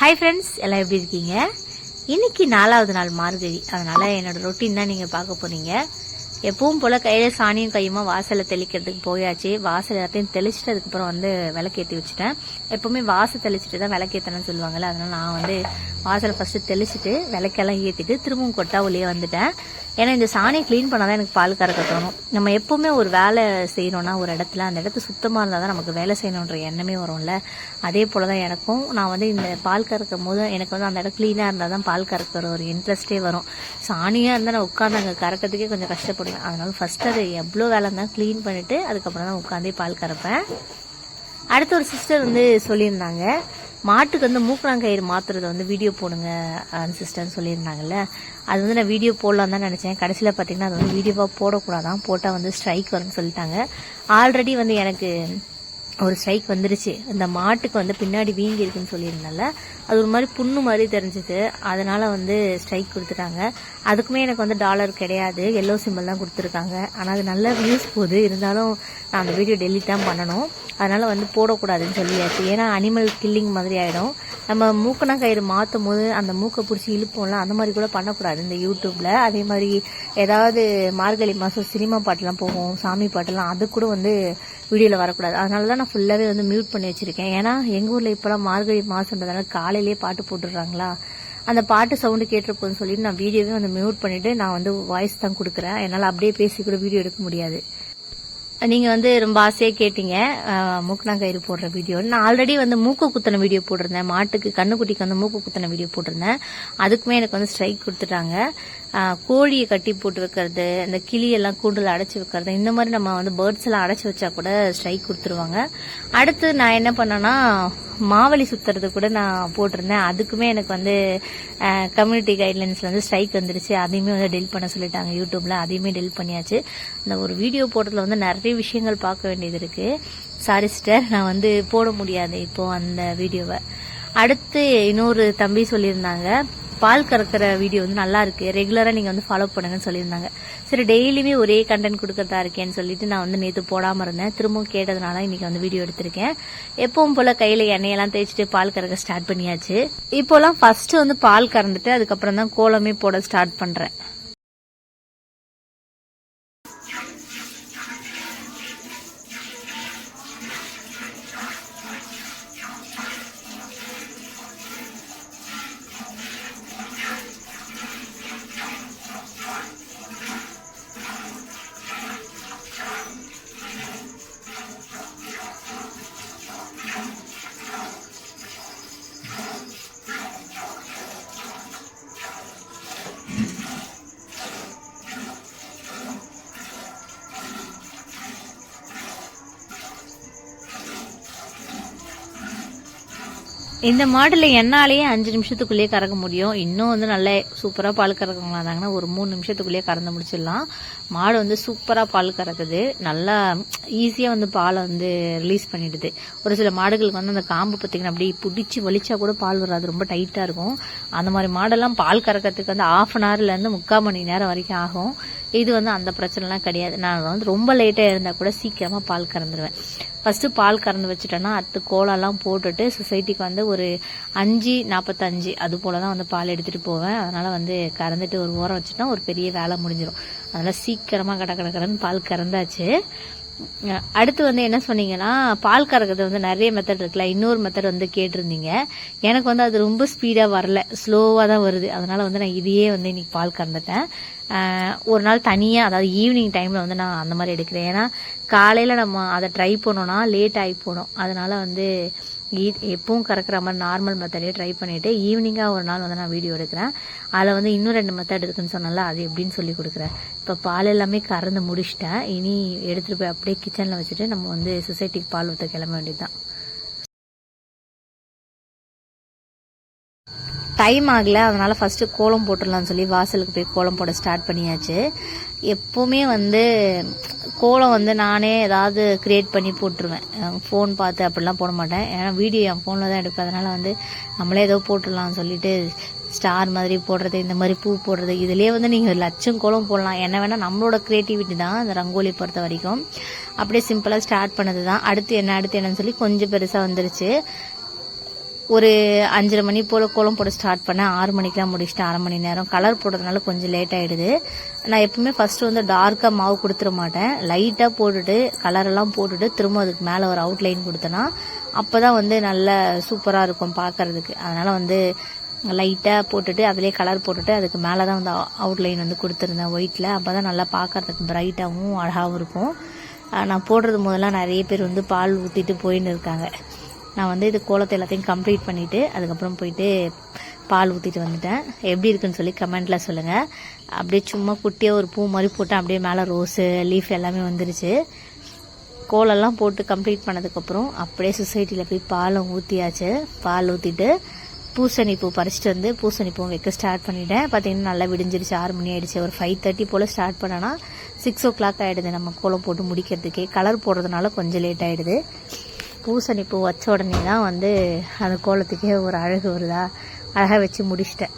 Hi friends எல்லாம் எப்படி இருக்கீங்க? இன்னைக்கு நாலாவது நாள் மார்கழி. அதனால் என்னோட ரொட்டீன் தான் நீங்கள் பார்க்க போகிறீங்க எப்பவும் போல் கையில் சாணியும் கையுமா வாசலை தெளிக்கிறதுக்கு போயாச்சு. வாசல் எல்லாத்தையும் தெளிச்சிட்டு அதுக்கப்புறம் வந்து விளக்கேற்றி வச்சுட்டேன். எப்போவுமே வாசல் தெளிச்சிட்டு தான் விளக்கேற்றணும்னு சொல்லுவாங்கல்ல அதனால் நான் வந்து வாசலை ஃபஸ்ட்டு தெளிச்சிட்டு விளக்கெல்லாம் ஏற்றிட்டு திரும்பவும் கொட்டா உள்ளே வந்துட்டேன். ஏன்னா இந்த சாணியை க்ளீன் பண்ணால் தான் எனக்கு பால் கறக்க தோணும். நம்ம எப்போவுமே ஒரு வேலை செய்கிறோன்னா ஒரு இடத்துல அந்த இடத்து சுத்தமாக இருந்தால் தான் நமக்கு வேலை செய்யணுன்ற எண்ணமே வரும்ல. அதே போல் தான் எனக்கும். நான் வந்து இந்த பால் கறக்கும் போது எனக்கு வந்து அந்த இடம் க்ளீனாக இருந்தால் தான் பால் கறக்கிற ஒரு இன்ட்ரெஸ்டே வரும். சாணியாக இருந்தால் நான் உட்காந்து அங்கே கறக்கிறதுக்கே கொஞ்சம் கஷ்டப்படுவேன். அதனால் ஃபர்ஸ்ட் அதை எவ்வளோ வேலை இருந்தால் க்ளீன் பண்ணிவிட்டு அதுக்கப்புறம் தான் உட்காந்தே பால் கறப்பேன். அடுத்து ஒரு சிஸ்டர் வந்து சொல்லியிருந்தாங்க மாட்டுக்கு வந்து மூக்கணாங்கயிறு மாத்துறத வந்து வீடியோ போடுங்க சிஸ்டர்னு சொல்லியிருந்தாங்கல்ல. அது வந்து நான் வீடியோ போடலாம் தான் நினச்சேன். கடைசியில் பார்த்தீங்கன்னா அது வந்து வீடியோவாக போடக்கூடாதான் போட்டால் வந்து ஸ்ட்ரைக் வரும்னு சொல்லிட்டாங்க. ஆல்ரெடி வந்து எனக்கு ஒரு ஸ்ட்ரைக் வந்துருச்சு. அந்த மாட்டுக்கு வந்து பின்னாடி வீங்கி இருக்குன்னு சொல்லியிருந்தால அது ஒரு மாதிரி புண்ணு மாதிரி தெரிஞ்சுது. அதனால வந்து ஸ்ட்ரைக் கொடுத்துட்டாங்க. அதுக்குமே எனக்கு வந்து டாலர் கிடையாது. எல்லோ சிம்பிள் தான் கொடுத்துருக்காங்க. ஆனால் அது நல்ல வியூஸ் போகுது. இருந்தாலும் நான் அந்த வீடியோ டெலிட் தான் பண்ணணும். அதனால் வந்து போடக்கூடாதுன்னு சொல்லியாச்சு. ஏன்னா அனிமல் கில்லிங் மாதிரி ஆகிடும் நம்ம மூக்கனா கயிறு மாற்றும் போது அந்த மூக்கை பிடிச்சி இழுப்போம்ல அந்த மாதிரி கூட பண்ணக்கூடாது இந்த யூடியூப்பில் அதே மாதிரி ஏதாவது மார்கழி மாதம் சினிமா பாட்டுலாம் போகும் சாமி பாட்டெல்லாம் அது கூட வந்து வீடியோவில் வரக்கூடாது. அதனால தான் நான் ஃபுல்லாகவே வந்து மியூட் பண்ணி வச்சுருக்கேன். ஏன்னா எங்கள் ஊரில் இப்போலாம் மார்கழி மாதன்றதுனால காலையிலேயே பாட்டு போட்டுடுறாங்களா? அந்த பாட்டு சவுண்டு கேட்டிருப்போம்னு சொல்லிட்டு நான் வீடியோவே வந்து மியூட் பண்ணிவிட்டு நான் வந்து வாய்ஸ் தான் கொடுக்குறேன். என்னால் அப்படியே பேசி கூட வீடியோ எடுக்க முடியாது. நீங்கள் வந்து ரொம்ப ஆசையாக கேட்டீங்க. மூக்கணாங்கயிறு போடுற வீடியோ நான் ஆல்ரெடி வந்து மூக்கு குத்தின வீடியோ போட்டிருந்தேன். மாட்டுக்கு கண்ணுக்குட்டிக்கு வந்து மூக்கு குத்தின வீடியோ போட்டிருந்தேன். அதுக்குமே எனக்கு வந்து ஸ்ட்ரைக் கொடுத்துட்டாங்க. கோழியை கட்டி போட்டு வைக்கிறது இந்த கிளியெல்லாம் கூண்டில் அடைச்சி வைக்கிறது இந்த மாதிரி நம்ம வந்து பேர்ட்ஸ் எல்லாம் அடைச்சி வச்சா கூட ஸ்ட்ரைக் கொடுத்துருவாங்க. அடுத்து நான் என்ன பண்ணேன்னா மாவலி சுத்துறது கூட நான் போட்டிருந்தேன். அதுக்குமே எனக்கு வந்து கம்யூனிட்டி கைட்லைன்ஸ்ல வந்து ஸ்ட்ரைக் வந்துருச்சு. அதையுமே வந்து டெல் பண்ண சொல்லிட்டாங்க யூடியூப்ல. அதையுமே டெல் பண்ணியாச்சு. இந்த ஒரு வீடியோ போடுறதுல வந்து நிறைய விஷயங்கள் பார்க்க வேண்டியது இருக்கு. சாரி சிஸ்டர் நான் வந்து போட முடியாது இப்போ அந்த வீடியோவை அடுத்து இன்னொரு தம்பி சொல்லியிருந்தாங்க. பால் கறக்கிற வீடியோ வந்து நல்லா இருக்கு. ரெகுலரா நீங்க வந்து ஃபாலோ பண்ணுங்கன்னு சொல்லியிருந்தாங்க. சரி டெய்லியுமே ஒரே கண்டென்ட் கொடுக்கறதா இருக்கேன்னு சொல்லிட்டு நான் வந்து நேற்று போடாம இருந்தேன். திரும்பவும் கேட்டதுனால இன்னைக்கு வந்து வீடியோ எடுத்திருக்கேன். எப்பவும் போல கையில எண்ணெயெல்லாம் தேய்ச்சிட்டு பால் கறக்க ஸ்டார்ட் பண்ணியாச்சு. இப்போலாம் ஃபர்ஸ்ட் வந்து பால் கறந்துட்டு அதுக்கப்புறம் தான் கோலமே போட ஸ்டார்ட் பண்றேன். இந்த மாடுல என்னாலேயே அஞ்சு நிமிஷத்துக்குள்ளேயே கறக்க முடியும். இன்னும் வந்து நல்ல சூப்பராக பால் கறக்கவங்களா இருந்தாங்கன்னா ஒரு மூணு நிமிஷத்துக்குள்ளேயே கறந்து முடிச்சிடலாம். மாடு வந்து சூப்பராக பால் கறக்குது. நல்லா ஈஸியாக வந்து பாலை வந்து ரிலீஸ் பண்ணிடுது. ஒரு சில மாடுகளுக்கு வந்து அந்த காம்பு பார்த்தீங்கன்னா அப்படியே பிடிச்சி வலிச்சா கூட பால் வராது. ரொம்ப டைட்டாக இருக்கும். அந்த மாதிரி மாடெல்லாம் பால் கறக்கிறதுக்கு வந்து ஆஃப் அன் ஹவர்லேருந்து முக்கால் மணி நேரம் வரைக்கும் ஆகும். இது வந்து அந்த பிரச்சனைலாம் கிடையாது. நான் வந்து ரொம்ப லேட்டாக இருந்தால் கூட சீக்கிரமாக பால் கறந்துருவேன். ஃபர்ஸ்ட் பால் கறந்து வச்சுட்டேன்னா அடுத்து கோலம்லாம் போட்டுட்டு சொசைட்டிக்கு வந்து ஒரு அஞ்சு நாற்பத்தஞ்சு அது போல தான் வந்து பால் எடுத்துட்டு போவேன். அதனால வந்து கறந்துட்டு ஒரு ஓரம் வச்சுட்டா ஒரு பெரிய வேலை முடிஞ்சிடும் அதனால சீக்கிரமா கட கட கடன்னு பால் கறந்தாச்சு. அடுத்து வந்து என்ன சொன்னீங்கன்னா பால் கறக்கிறது வந்து நிறைய மெத்தட் இருக்குல்ல இன்னொரு மெத்தட் வந்து கேட்டிருந்தீங்க. எனக்கு வந்து அது ரொம்ப ஸ்பீடாக வரல ஸ்லோவாக தான் வருது. அதனால வந்து நான் இதையே வந்து இன்னைக்கு பால் கறந்துட்டேன். ஒரு நாள் தனியாக அதாவது ஈவினிங் டைமில் வந்து நான் அந்த மாதிரி எடுக்கிறேன். ஏன்னா காலையில் நம்ம அதை ட்ரை பண்ணோன்னா லேட் ஆகி போனோம். அதனால வந்து எப்பவும் கறக்கிற மாதிரி நார்மல் மெத்தடே ட்ரை பண்ணிட்டு ஈவினிங்காக ஒரு நாள் வந்து நான் வீடியோ எடுக்கிறேன். அதில் வந்து இன்னும் ரெண்டு மெத்தட் இருக்குன்னு சொன்னால அது எப்படின்னு சொல்லி கொடுக்குறேன். இப்போ பால் எல்லாமே கறந்து முடிச்சிட்டேன். இனி எடுத்துகிட்டு போய் அப்படியே கிச்சனில் வச்சுட்டு நம்ம வந்து சொசைட்டிக்கு பால் ஊற்ற கிளம்ப வேண்டியதுதான். டைம் ஆகலை. அதனால் ஃபஸ்ட்டு கோலம் போட்டுடலாம்னு சொல்லி வாசலுக்கு போய் கோலம் போட ஸ்டார்ட் பண்ணியாச்சு. எப்போவுமே வந்து கோலம் வந்து நானே ஏதாவது க்ரியேட் பண்ணி போட்டுருவேன். ஃபோன் பார்த்து அப்படிலாம் போட மாட்டேன். ஏன்னா வீடியோ என் ஃபோனில் தான் எடுப்பேன் அதனால் வந்து நம்மளே ஏதோ போட்டுடலாம்னு சொல்லிட்டு ஸ்டார் மாதிரி போடுறது இந்த மாதிரி பூ போடுறது இதுலேயே வந்து நீங்கள் லட்சம் கோலம் போடலாம். என்ன வேணால் நம்மளோட க்ரியேட்டிவிட்டி தான் அந்த ரங்கோலி பொறுத்த வரைக்கும். அப்படியே சிம்பிளாக ஸ்டார்ட் பண்ணது தான் அடுத்து என்ன அடுத்து என்னன்னு சொல்லி கொஞ்சம் பெருசாக வந்துருச்சு. ஒரு அஞ்சரை மணி போல் கோலம் போட ஸ்டார்ட் பண்ணேன். ஆறு மணிக்கெலாம் முடிச்சுட்டு அரை மணி நேரம். கலர் போடுறதுனால கொஞ்சம் லேட் ஆகிடுது நான் எப்பவுமே ஃபஸ்ட்டு வந்து டார்க்காக மாவு கொடுத்துட மாட்டேன். லைட்டாக போட்டுட்டு கலரெல்லாம் போட்டுட்டு திரும்ப அதுக்கு மேலே ஒரு அவுட்லைன் கொடுத்தேன்னா அப்போ தான் வந்து நல்ல சூப்பராக இருக்கும் பார்க்கறதுக்கு அதனால் வந்து லைட்டாக போட்டுட்டு அதிலே கலர் போட்டுட்டு அதுக்கு மேலே தான் வந்து அவுட்லைன் வந்து கொடுத்துருந்தேன் ஒயிட்டில் அப்போ தான் நல்லா பார்க்கறதுக்கு பிரைட்டாகவும் அழகாகவும் இருக்கும். நான் போடுறது முதல்ல நிறைய பேர் வந்து பால் ஊற்றிட்டு போயின்னு இருக்காங்க. நான் வந்து இது கோலத்தை எல்லாத்தையும் கம்ப்ளீட் பண்ணிவிட்டு அதுக்கப்புறம் போயிட்டு பால் ஊற்றிட்டு வந்துட்டேன். எப்படி இருக்குன்னு சொல்லி கமெண்ட்டில் சொல்லுங்கள் அப்படியே சும்மா குட்டியாக ஒரு பூ மாதிரி போட்டால் அப்படியே மேலே ரோஸு லீஃப் எல்லாமே வந்துருச்சு. கோலெல்லாம் போட்டு கம்ப்ளீட் பண்ணதுக்கப்புறம் அப்படியே சொசைட்டியில் போய் பாலை ஊற்றியாச்சு பால் ஊற்றிட்டு பூசணி பூ பறிச்சிட்டு வந்து பூசணி பூ வைக்க ஸ்டார்ட் பண்ணிட்டேன். பார்த்தீங்கன்னா நல்லா விடிஞ்சிருச்சு. ஆறு மணி ஆயிடுச்சு. ஒரு ஃபைவ் தேர்ட்டி போல் ஸ்டார்ட் பண்ணனா சிக்ஸ் ஓ கிளாக் ஆகிடுது நம்ம கோலம் போட்டு முடிக்கிறதுக்கே. கலர் போடுறதுனால கொஞ்சம் லேட் ஆகிடுது பூசணி பூ வச்ச உடனே தான் வந்து அந்த கோலத்துக்கே ஒரு அழகு வருதா? அழகாக வச்சு முடிச்சிட்டேன்.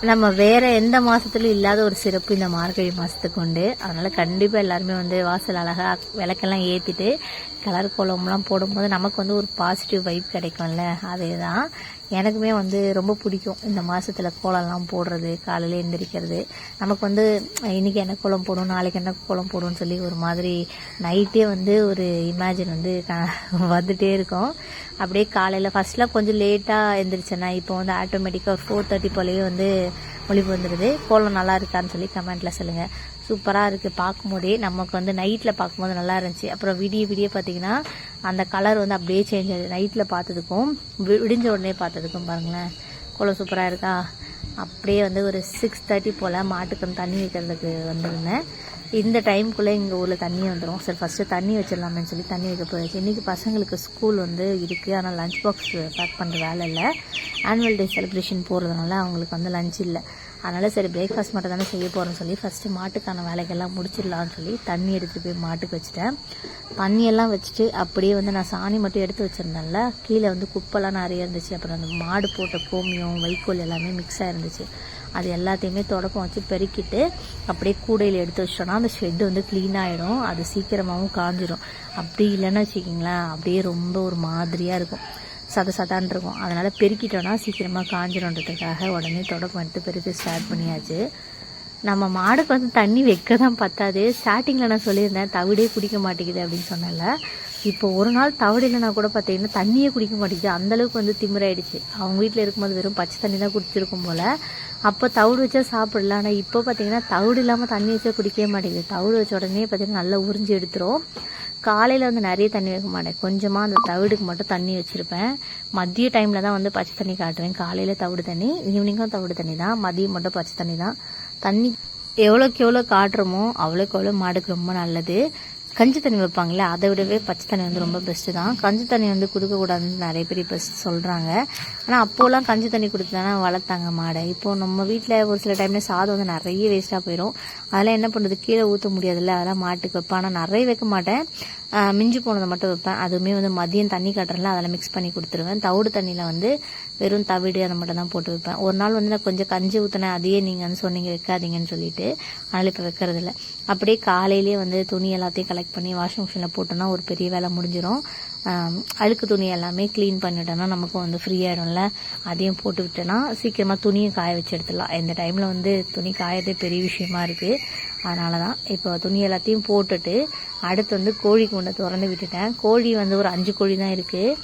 நம்ம வேற எந்த மாசத்துலயும் இல்லாத ஒரு சிறப்பு இந்த மார்கழி மாசத்துக்கு உண்டு. அதனால கண்டிப்பா எல்லாருமே வந்து வாசல் அழகா விளக்கெல்லாம் ஏத்திட்டு கலர் கோலம்லாம் போடும்போது நமக்கு வந்து ஒரு பாசிட்டிவ் வைப் கிடைக்கும்ல. அதேதான். எனக்குமே வந்து ரொம்ப பிடிக்கும் இந்த மாசத்துல கோலம்லாம் போடுறது காலையில எழுந்திரிக்கிறது நமக்கு வந்து இன்னைக்கு என்ன கோலம் போடும் நாளைக்கு என்ன கோலம் போடும்னு சொல்லி ஒரு மாதிரி நைட்டே வந்து ஒரு இமேஜின் வந்து க- வந்துட்டே இருக்கும். அப்படியே காலையில் ஃபர்ஸ்ட்லாம் கொஞ்சம் லேட்டாக எழுந்திரிச்சேன்னா இப்போ வந்து ஆட்டோமேட்டிக்காக ஒரு ஃபோர் தேர்ட்டி போலேயே வந்து ஒளிவு வந்துடுது கோலம் நல்லா இருக்கான்னு சொல்லி கமெண்ட்டில் சொல்லுங்கள் சூப்பராக இருக்குது பார்க்கும்போதே நமக்கு வந்து நைட்டில் பார்க்கும்போது நல்லா இருந்துச்சு. அப்புறம் விடிய விடிய பார்த்தீங்கன்னா அந்த கலர் வந்து அப்படியே சேஞ்ச் ஆகுது நைட்டில் பார்த்ததுக்கும் வி- விடிஞ்ச உடனே பார்த்ததுக்கும் பாருங்களேன். கோலம் சூப்பராக இருக்கா? அப்படியே வந்து ஒரு சிக்ஸ் தேர்ட்டி போல் மாட்டுக்கு தண்ணி வைக்கிறதுக்கு வந்திருந்தேன். இந்த டைமுக்குள்ளே எங்கள் ஊரில் தண்ணி வந்துடும் சரி ஃபஸ்ட்டு தண்ணி வச்சிடலாமேன்னு சொல்லி தண்ணி வைக்க போயாச்சு. இன்றைக்கி பசங்களுக்கு ஸ்கூல் வந்து இருக்குது ஆனால் லஞ்ச் பாக்ஸ் பேக் பண்ணுற வேலை இல்லை. ஆனுவல் டே செலிப்ரேஷன் போகிறதுனால அவங்களுக்கு வந்து லஞ்ச் இல்லை. அதனால் சரி பிரேக்ஃபாஸ்ட் மட்டும் தானே செய்ய போகிறோம்னு சொல்லி ஃபஸ்ட்டு மாட்டுக்கான வேலைகள்லாம் முடிச்சிடலாம்னு சொல்லி தண்ணி எடுத்துகிட்டு போய் மாட்டுக்கு வச்சுட்டேன். தண்ணியெல்லாம் வச்சுட்டு அப்படியே வந்து நான் சாணி மட்டும் எடுத்து வச்சுருந்தேன்ல கீழே வந்து குப்பெல்லாம் நிறைய இருந்துச்சு. அப்புறம் அந்த மாடு போட்ட கோமியம் வைக்கோல் எல்லாமே மிக்ஸ் ஆகிருந்துச்சு அது எல்லாத்தையுமே தொடக்கம் வச்சு பெருக்கிட்டு அப்படியே கூடையில் எடுத்து வச்சிட்டோம்னா அந்த ஷெட் வந்து க்ளீன் ஆகிடும் அது சீக்கிரமாகவும் காஞ்சிடும் அப்படி இல்லைன்னு வச்சுக்கிங்களேன் அப்படியே ரொம்ப ஒரு மாதிரியாக இருக்கும். சத சதான் இருக்கும். அதனால் பெருக்கிட்டோன்னா சீக்கிரமாக காஞ்சிரும்ன்றதுக்காக உடனே தொடக்கம் எடுத்து பெருக்க ஸ்டார்ட் பண்ணியாச்சு. நம்ம மாடுக்கு வந்து தண்ணி வைக்க தான் பத்தாது ஸ்டார்டிங்கில் நான் சொல்லியிருந்தேன் தவிடே குடிக்க மாட்டேங்குது அப்படின்னு சொன்னல இப்போ ஒரு நாள் தவிடு இல்லைனா கூட பார்த்தீங்கன்னா தண்ணியே குடிக்க மாட்டேங்குது. அந்தளவுக்கு வந்து திமிராயிடுச்சு அவங்க வீட்டில் இருக்கும்போது வெறும் பச்சை தண்ணி தான் குடிச்சிருக்கும் போல். அப்போ தவிடு வச்சா சாப்பிடல. ஆனால் இப்போ பார்த்தீங்கன்னா தவிடு இல்லாமல் தண்ணி வச்சா குடிக்கவே மாட்டேங்குது. தவிடு வச்ச உடனே பார்த்தீங்கன்னா நல்லா உறிஞ்சி எடுத்துரும். காலையில் வந்து நிறைய தண்ணி வைக்க மாட்டேன். கொஞ்சமாக அந்த தவிடுக்கு மட்டும் தண்ணி வச்சுருப்பேன். மதிய டைமில் தான் வந்து பச்சை தண்ணி காட்டுவேன். காலையில் தவிடு தண்ணி ஈவினிங்கும் தவிடு தண்ணி தான். மதியம் மட்டும் பச்சை தண்ணி தான். தண்ணி எவ்வளோக்கு எவ்வளோ காட்டுறோமோ அவ்வளோக்கு எவ்வளோ மாடுக்கு ரொம்ப நல்லது. கஞ்சி தண்ணி வைப்பாங்களே அதை விடவே பச்சை தண்ணி வந்து ரொம்ப பெஸ்ட்டு தான். கஞ்சி தண்ணி வந்து கொடுக்கக்கூடாதுன்னு நிறைய பேர் இப்போ சொல்கிறாங்க ஆனால் அப்போலாம் கஞ்சி தண்ணி கொடுத்து தானே வளர்த்தாங்க மாடை. இப்போது நம்ம வீட்டில் ஒரு சில டைம்ல சாதம் வந்து நிறைய வேஸ்ட்டாக போயிடும் அதெல்லாம் என்ன பண்ணுறது கீழே ஊற்ற முடியாதுல்ல அதெல்லாம் மாட்டுக்கு வைப்பேன். ஆனால் நிறைய வைக்க மாட்டேன். மிஞ்சி போனதை மட்டும் வைப்பேன். அதுவுமே வந்து மதியம் தண்ணி காட்டுறல அதில் மிக்ஸ் பண்ணி கொடுத்துருவேன். தவிடு தண்ணியில் வந்து வெறும் தவிடு அதை மட்டும் தான் போட்டு வைப்பேன். ஒரு நாள் வந்து நான் கொஞ்சம் கஞ்சி ஊற்றினேன் அதையே நீங்கள் வந்து சொன்னீங்க வைக்காதீங்கன்னு சொல்லிட்டு. அதனால் இப்போ வைக்கிறது இல்லை அப்படியே காலையிலேயே வந்து துணி எல்லாத்தையும் கலெக்ட் பண்ணி வாஷிங் மிஷினில் போட்டோன்னா ஒரு பெரிய வேலை முடிஞ்சிடும் அழுக்கு துணி எல்லாமே க்ளீன் பண்ணிட்டோன்னா நமக்கும் வந்து ஃப்ரீ அதையும் போட்டு விட்டோன்னா சீக்கிரமாக துணியும் காய வச்சு எடுத்துடலாம். இந்த டைமில் வந்து துணி காயதே பெரிய விஷயமா இருக்குது அதனால தான் இப்போ துணி எல்லாத்தையும் போட்டுட்டு அடுத்து வந்து கோழி கொண்டு திறந்து விட்டுட்டேன். கோழி வந்து ஒரு அஞ்சு கோழி தான் இருக்குது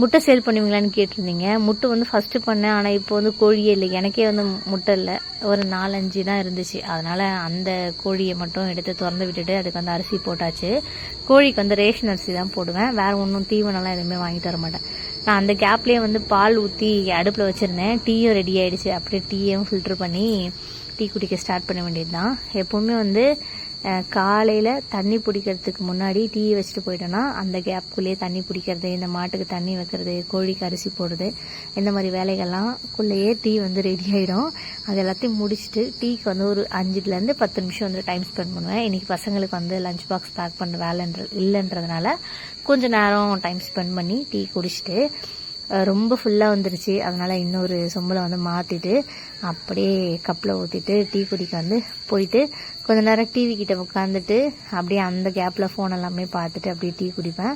முட்டை சேல் பண்ணுவீங்களான்னு கேட்டிருந்தீங்க. முட்டை வந்து ஃபஸ்ட்டு பண்ணேன். ஆனால் இப்போ வந்து கோழியே இல்லை. எனக்கே வந்து முட்டை இல்லை. ஒரு நாலஞ்சு தான் இருந்துச்சு. அதனால் அந்த கோழியை மட்டும் எடுத்து திறந்து விட்டுட்டு அதுக்கு வந்து அரிசி போட்டாச்சு. கோழிக்கு வந்து ரேஷன் அரிசி தான் போடுவேன். வேறு ஒன்றும் தீவனம்லாம் எதுவுமே வாங்கி தர மாட்டேன். நான் அந்த கேப்லேயே வந்து பால் ஊற்றி அடுப்பில் வச்சுருந்தேன். டீயும் ரெடி ஆகிடுச்சு அப்படியே டீயும் ஃபில்டர் பண்ணி டீ குடிக்க ஸ்டார்ட் பண்ண வேண்டியது தான் எப்போவுமே வந்து காலையில் தண்ணி பிடிக்கிறதுக்கு முன்னாடி டீ வச்சுட்டு போயிட்டோன்னா அந்த கேப்புக்குள்ளேயே தண்ணி பிடிக்கிறது இந்த மாட்டுக்கு தண்ணி வைக்கிறது கோழிக்கு அரிசி போடுறது இந்த மாதிரி வேலைகள்லாம் குள்ளேயே டீ வந்து ரெடி ஆகிடும் அது எல்லாத்தையும் முடிச்சுட்டு டீக்கு வந்து ஒரு அஞ்சுலேருந்து பத்து நிமிஷம் வந்து டைம் ஸ்பெண்ட் பண்ணுவேன். இன்றைக்கி பசங்களுக்கு வந்து லஞ்ச் பாக்ஸ் பேக் பண்ணுற வேலைன்ற இல்லைன்றதுனால கொஞ்ச நேரம் டைம் ஸ்பெண்ட் பண்ணி டீ குடிச்சிட்டு ரொம்ப ஃபுல்லாக வந்துருச்சு. அதனால் இன்னொரு சொம்பில் வந்து மாற்றிட்டு அப்படியே கப்பில் ஊற்றிட்டு டீ குடிக்க வந்து போயிட்டு கொஞ்ச நேரம் டிவி கிட்ட உட்காந்துட்டு அப்படியே அந்த கேப்பில் ஃபோன் எல்லாமே பார்த்துட்டு அப்படியே டீ குடிப்பேன்.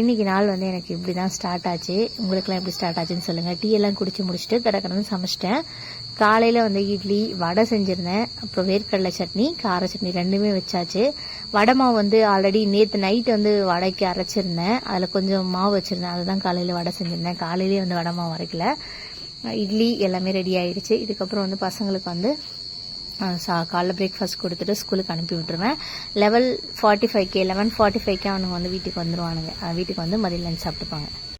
இன்னைக்கு நாள் வந்து எனக்கு இப்படி தான் ஸ்டார்ட் ஆச்சு. உங்களுக்குலாம் எப்படி ஸ்டார்ட் ஆச்சுன்னு சொல்லுங்கள் டீ எல்லாம் குடிச்சு முடிச்சுட்டு கடற்கடன்னு சமைச்சிட்டேன். காலையில் வந்து இட்லி வடை செஞ்சுருந்தேன். அப்புறம் வேர்க்கடலை சட்னி கார சட்னி ரெண்டுமே வச்சாச்சு. வடை மாவு வந்து ஆல்ரெடி நேற்று நைட் வந்து வடைக்கு அரைச்சிருந்தேன். அதில் கொஞ்சம் மாவு வச்சுருந்தேன். அதுதான் காலையில் வடை செஞ்சுருந்தேன். காலையிலேயே வந்து வடை மாவு அரைக்கல. இட்லி எல்லாமே ரெடி ஆயிடுச்சு. இதுக்கப்புறம் வந்து பசங்களுக்கு வந்து சா காலைல பிரேக்ஃபாஸ்ட் கொடுத்துட்டு ஸ்கூலுக்கு அனுப்பி விட்டுருவேன். லெவல் ஃபார்ட்டி ஃபைவ்க்கு லெவன் ஃபார்ட்டி ஃபைவ்க்கு அவனுங்க வந்து வீட்டுக்கு வந்துருவானுங்க. வீட்டுக்கு வந்து மதியம் லஞ்ச் சாப்பிட்டுப்பாங்க.